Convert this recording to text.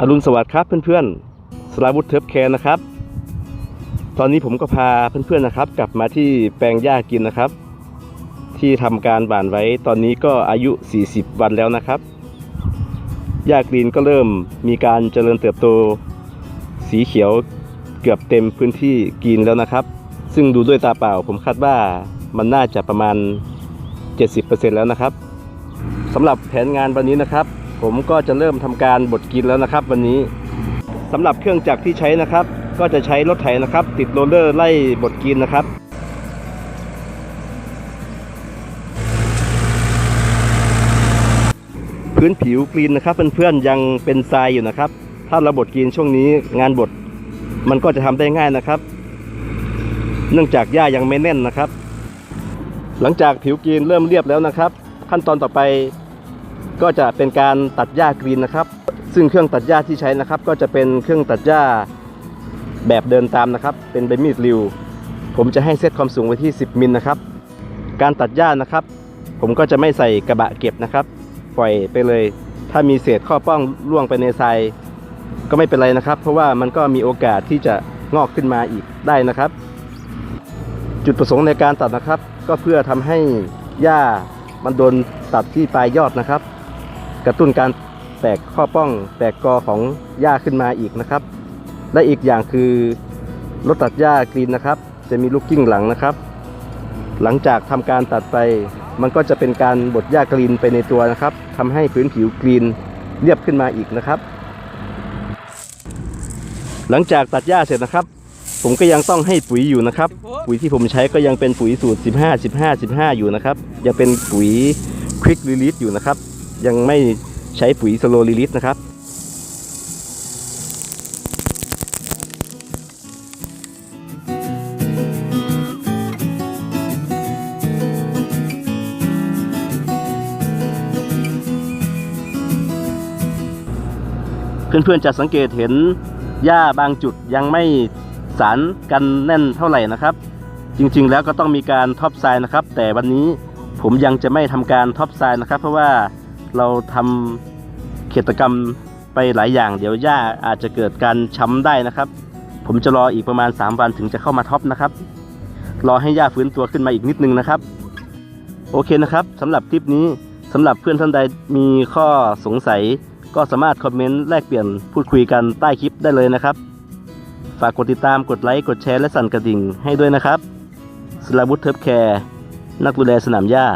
อรุณสวัสดิ์ครับเพื่อนๆสลาวุธเทิร์ฟแคร์นะครับ ตอนนี้ผมก็พาเพื่อนๆนะครับ กลับมาที่แปลงหญ้ากินนะครับ ที่ทำการหว่านไว้ตอนนี้ก็อายุ 40 วันแล้วนะครับหญ้ากรีนก็เริ่มมีการเจริญเติบโต สีเขียวเกือบเต็มพื้นที่กรีนแล้วนะครับ ซึ่งดูด้วยตาเปล่าผมคาดว่ามันน่าจะประมาณ 70%แล้วนะครับสำหรับแผนงานวันนี้นะครับ ผมก็จะเริ่มทำการบดกินแล้วนะครับ วันนี้สำหรับเครื่องจักรที่ใช้นะครับ ก็จะใช้รถไถนะครับ ติดโรลเลอร์ไล่บดกินนะครับพื้นผิวกรีนนะครับเพื่อนๆยังเป็นทรายอยู่นะครับ ถ้าเราบดกรีนช่วงนี้งานบดมันก็จะทำได้ง่ายนะครับ เนื่องจากหญ้ายังไม่แน่นนะครับ หลังจากผิวกรีนเริ่มเรียบแล้วนะครับ ขั้นตอนต่อไป ก็จะเป็นการตัดหญ้ากรีนนะครับ ซึ่งเครื่องตัดหญ้าที่ใช้นะครับ ก็จะเป็นเครื่องตัดหญ้าแบบเดินตามนะครับ เป็นใบมีดริว ผมจะให้เซตความสูงไว้ที่ 10มิลนะครับ การตัดหญ้านะครับ ผมก็จะไม่ใส่กระบะเก็บนะครับ ปล่อยไปเลย ถ้ามีเศษข้อป้องล่วงไปในทรายก็ไม่เป็นไรนะครับ เพราะว่ามันก็มีโอกาสที่จะงอกขึ้นมาอีกได้นะครับ จุดประสงค์ในการตัดนะครับ ก็เพื่อทำให้หญ้ามันโดนตัดที่ปลายยอดนะครับ กระตุ้นการแตกข้อป้องแตกกอของหญ้าขึ้นมาอีกนะครับ และอีกอย่างคือรถตัดหญ้ากรีนนะครับ จะมีลูกกิ้งหลังนะครับ หลังจากทำการตัดไป มันก็จะเป็นการบดหญ้ากรีนไปในตัวนะครับทำให้พื้นผิวกรีนเรียบขึ้นมาอีกนะครับ หลังจากตัดหญ้าเสร็จนะครับ ผมก็ยังต้องให้ปุ๋ยอยู่นะครับ ปุ๋ยที่ผมใช้ก็ยังเป็นปุ๋ยสูตร 15 15 15 อยู่นะครับยังเป็นปุ๋ยควิกลิลิสอยู่นะครับ ยังไม่ใช้ปุ๋ยสโลลิลิสนะครับเพื่อนๆจะสังเกตเห็นหญ้าบางจุดยังไม่สารกันแน่นเท่าไหร่นะครับ จริงๆแล้วก็ต้องมีการท็อปไซน์นะครับ แต่วันนี้ผมยังจะไม่ทำการท็อปไซน์นะครับ เพราะว่า เราทำเขตกรรมไปหลายอย่าง เดี๋ยวหญ้าอาจจะเกิดการช้ำได้นะครับ ผมจะรออีกประมาณ 3 วันถึงจะเข้ามาท็อปนะครับ รอให้หญ้าฟื้นตัวขึ้นมาอีกนิดนึงนะครับ โอเคนะครับสำหรับคลิปนี้สำหรับเพื่อนท่านใดมีข้อสงสัย ก็สามารถคอมเมนต์แลกเปลี่ยนพูดคุยกันใต้คลิปได้เลยนะครับ ฝากกดติดตามกดไลค์กดแชร์และสั่นกระดิ่งให้ด้วยนะครับสลาวุธเทิร์ฟแคร์นักดูแลสนามหญ้า